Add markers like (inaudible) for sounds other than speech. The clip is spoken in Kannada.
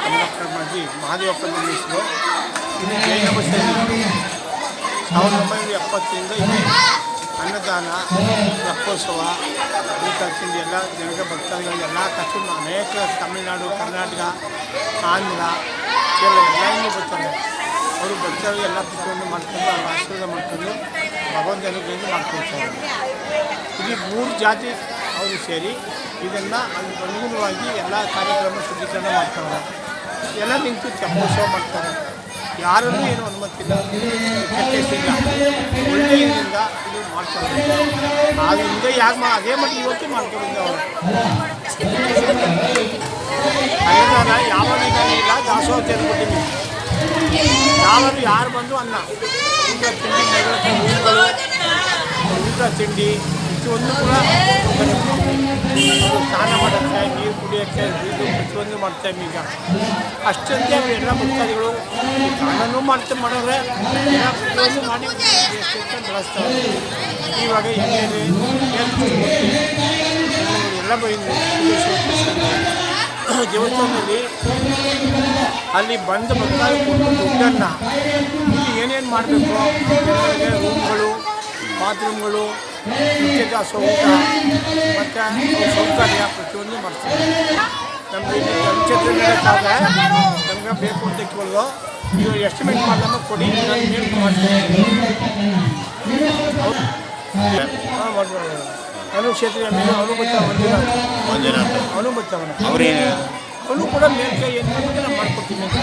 ಕಂಡಕ್ಟರ್ ಮಾಡಿ ಮಹಾದೇವಪ್ಪ ನಿರ್ಮಿಸಿದ್ರು ಇದು ಜೈನ ಬಸ್ಸಲ್ಲಿ ಸಾವಿರದ ಒಂಬೈನೂರ ಎಪ್ಪತ್ತರಿಂದ ಇದೆ ಅನ್ನದಾನ ರಥೋತ್ಸವ ಈ ಕಲ್ಸಿಂದ ಎಲ್ಲ ಜನರ ಭಕ್ತಾದಿಗಳಿಗೆ ಎಲ್ಲ ಕಷ್ಟ ಅನೇಕ ತಮಿಳುನಾಡು, ಕರ್ನಾಟಕ, ಆಂಧ್ರ, ಕೇರಳ ಎಲ್ಲರೂ ಬರ್ತಾರೆ ಅವರು ಭಕ್ತರು ಎಲ್ಲ ಪ್ರತಿಯೊಂದು ಮಾಡ್ಕೊಂಡು ಅವ್ರ ಆಶೀರ್ವಾದ ಮಾಡ್ಕೊಂಡು ಭಗವಂತ ಅನುಗ್ರಹದಿಂದ ಮಾಡ್ಕೊಳ್ತಾರೆ. ಇಲ್ಲಿ ಮೂರು ಜಾತಿ ಅವರು ಸೇರಿ ಇದನ್ನು ಅನುಗುಣವಾಗಿ ಎಲ್ಲ ಕಾರ್ಯಕ್ರಮ ಶುದ್ಧೀಕರಣ ಮಾಡ್ತಾರೆ. ಎಲ್ಲ ನಿಂತು ಚಪ್ಪೋತ್ಸವ ಮಾಡ್ತಾರೆ. ಯಾರಲ್ಲೂ ಏನು ಅನುಮತಿ ಇಲ್ಲ ಕೆಟ್ಟಸಿಲ್ಲ ಒಳ್ಳೆಯದಿಂದ ಇದು ಮಾಡ್ತಾರೆ. ಆಗ ಹಿಂದೆ ಯಾಕೆ ಮಾ ಅದೇ ಮಟ್ಟ ಇವತ್ತು ಮಾಡ್ಕೊಂಡು ಅವರು. ಅನ್ನದಾನ ಯಾವ ಇಲ್ಲ, ದಾಸೋಹ ತೆಗೆದುಕೊಟ್ಟಿದ್ದೀನಿ ಯಾವಾಗ ಯಾರು ಬಂದು ಅನ್ನ. ಊಟ ತಿಂಡಿ ಊಟ ತಿಂಡಿ. ಪ್ರತಿಯೊಂದು ಕೂಡ ಸ್ನಾನ ಮಾಡೋಕ್ಕೆ, ನೀರು ಕುಡಿಯೋಕ್ಕೆ, ಇದು ಪ್ರತಿಯೊಂದು ಮಾಡ್ತೇವೆ ಈಗ. ಅಷ್ಟಂತೆ ಎಲ್ಲ ಭಕ್ತಾದಿಗಳು ಸ್ನಾನನೂ ಮಾಡ್ತಾ ಎಲ್ಲ ಪ್ರತಿಯೊಂದು ಮಾಡಿ ಬೆಳೆಸ್ತಾರೆ ಇವಾಗ ಎಣ್ಣೆ ಎಲ್ಲ ಬೈದು (coughs) ದೇವಸ್ಥಾನದಲ್ಲಿ ಅಲ್ಲಿ ಬಂದ ಭಕ್ತಾದಿಗಳು ದುಡ್ಡನ್ನು ಏನೇನು ಮಾಡಬೇಕು? ರೂಮ್ಗಳು ಬಾತ್ರೂಮ್ಗಳು ಊಟ ಮತ್ತು ಸೌಕರ್ಯ ಪ್ರತಿಯೊಂದು ಮಾಡ್ತೀವಿ. ನಮಗೆ ನಡೆಯೋಕ್ಕಾದ್ರೆ ನಮ್ಗೆ ಬೇಕು ಅಂತ ಕೇಳಿದ್ರು ನೀವು ಎಸ್ಟಿಮೇಟ್ ಮಾಡೋದನ್ನು ಕೊಡಿ. ನಾನು ಮಾಡ್ತೀನಿ ಮಾಡ್ಬೋದು ಅನು ಕ್ಷೇತ್ರ ಮೇಲೆ ಅವನು ಅವನು ಕೂಡ ಮೇಲ್ಕೈ ಏನು ಮಾಡ್ಕೊಡ್ತೀನಿ ಅಂತ.